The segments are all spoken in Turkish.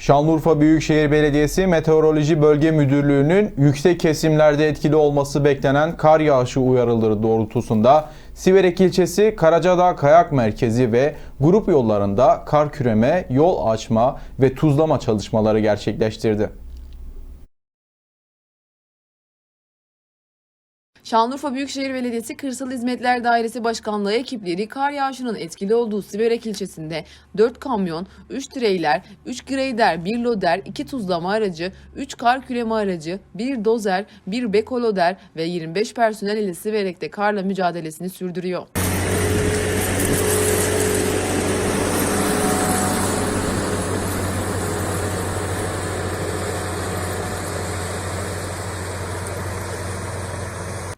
Şanlıurfa Büyükşehir Belediyesi Meteoroloji Bölge Müdürlüğü'nün yüksek kesimlerde etkili olması beklenen kar yağışı uyarıları doğrultusunda Siverek ilçesi Karacadağ Kayak Merkezi ve grup yollarında kar küreme, yol açma ve tuzlama çalışmaları gerçekleştirdi. Şanlıurfa Büyükşehir Belediyesi Kırsal Hizmetler Dairesi Başkanlığı ekipleri kar yağışının etkili olduğu Siverek ilçesinde 4 kamyon, 3 treyler, 3 greyder, 1 loder, 2 tuzlama aracı, 3 kar küreme aracı, 1 dozer, 1 bekoloder ve 25 personel ile Siverek'te karla mücadelesini sürdürüyor.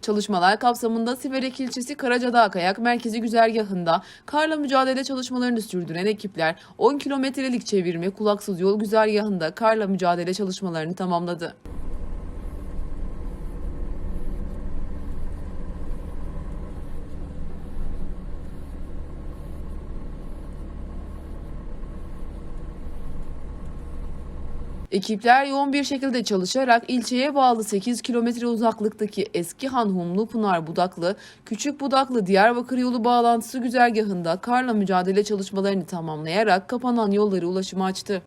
Çalışmalar kapsamında Siverek ilçesi Karacadağ Kayak Merkezi güzergahında karla mücadele çalışmalarını sürdüren ekipler 10 kilometrelik çevirme kulaksız yol güzergahında karla mücadele çalışmalarını tamamladı. Ekipler yoğun bir şekilde çalışarak ilçeye bağlı 8 kilometre uzaklıktaki Eski Han Humlu Pınar Budaklı, Küçük Budaklı Diyarbakır yolu bağlantısı güzergahında karla mücadele çalışmalarını tamamlayarak kapanan yolları ulaşıma açtı.